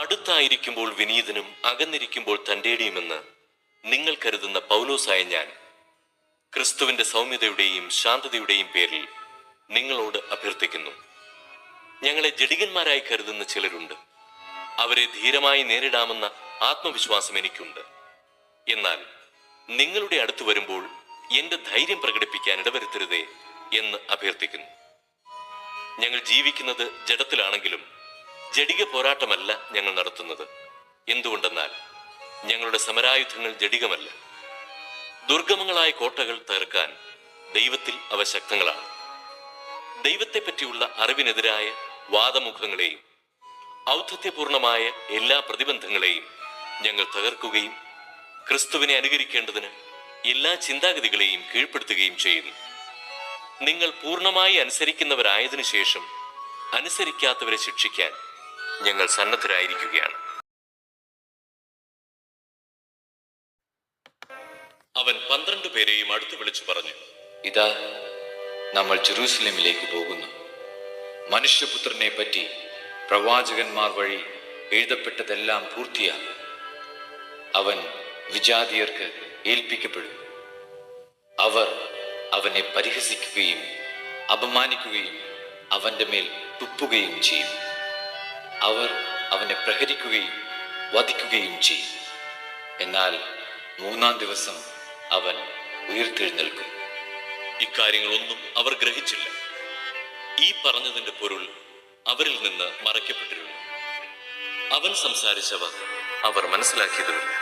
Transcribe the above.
അടുത്തായിരിക്കുമ്പോൾ വിനീതനും അകന്നിരിക്കുമ്പോൾ തന്റെടിയുമെന്ന് നിങ്ങൾ കരുതുന്ന പൗലോസായ ഞാൻ. ക്രിസ്തുവിന്റെ സൗമ്യതയുടെയും ശാന്തതയുടെയും പേരിൽ നിങ്ങളോട് അഭ്യർത്ഥിക്കുന്നു. ഞങ്ങളെ ജഡികന്മാരായി കരുതുന്ന ചിലരുണ്ട്. അവരെ ധീരമായി നേരിടാമെന്ന ആത്മവിശ്വാസം എനിക്കുണ്ട്. എന്നാൽ നിങ്ങളുടെ അടുത്ത് വരുമ്പോൾ എന്റെ ധൈര്യം പ്രകടിപ്പിക്കാൻ ഇടവരുത്തരുതേ എന്ന് അഭ്യർത്ഥിക്കുന്നു. ഞങ്ങൾ ജീവിക്കുന്നത് ജഡത്തിലാണെങ്കിലും ജഡിക പോരാട്ടമല്ല ഞങ്ങൾ നടത്തുന്നത്. എന്തുകൊണ്ടെന്നാൽ ഞങ്ങളുടെ സമരായുധങ്ങൾ ജടികമല്ല ദുർഗമങ്ങളായ കോട്ടകൾ തകർക്കാൻ ദൈവത്തിൽ അവ ശക്തങ്ങളാണ്. ദൈവത്തെ പറ്റിയുള്ള അറിവിനെതിരായ വാദമുഖങ്ങളെയും ഔദ്ധത്യപൂർണമായ എല്ലാ പ്രതിബന്ധങ്ങളെയും ഞങ്ങൾ തകർക്കുകയും ക്രിസ്തുവിനെ അനുകരിക്കേണ്ടതിന് എല്ലാ ചിന്താഗതികളെയും കീഴ്പ്പെടുത്തുകയും ചെയ്യുന്നു. നിങ്ങൾ പൂർണമായി അനുസരിക്കുന്നവരായതിനു ശേഷം അനുസരിക്കാത്തവരെ ശിക്ഷിക്കാൻ ഞങ്ങൾ സന്നദ്ധരായിരിക്കുകയാണ്. അവൻ പന്ത്രണ്ട് പേരെയും അടുത്ത് വിളിച്ചു പറഞ്ഞു. ഇതാ നമ്മൾ ജെറൂസലേമിലേക്ക് പോകുന്നു. മനുഷ്യപുത്രനെ പറ്റി പ്രവാചകന്മാർ വഴി എഴുതപ്പെട്ടതെല്ലാം പൂർത്തിയാകും. അവൻ വിജാതിയർക്ക് ഏൽപ്പിക്കപ്പെടും. അവർ അവനെ പരിഹസിക്കുകയും അപമാനിക്കുകയും അവന്റെ മേൽ തുപ്പുകയും ചെയ്യും. അവർ അവനെ പ്രഹരിക്കുകയും വധിക്കുകയും ചെയ്യും. എന്നാൽ മൂന്നാം ദിവസം അവൻ ഉയർത്തെഴുന്നേൽക്കും. ഇക്കാര്യങ്ങളൊന്നും അവർ ഗ്രഹിച്ചില്ല. ഈ പറഞ്ഞതിന്റെ പൊരുൾ അവരിൽ നിന്ന് മറയ്ക്കപ്പെട്ടിരുന്നു. അവൻ സംസാരിച്ചവ അവർ മനസ്സിലാക്കിയതുമില്ല.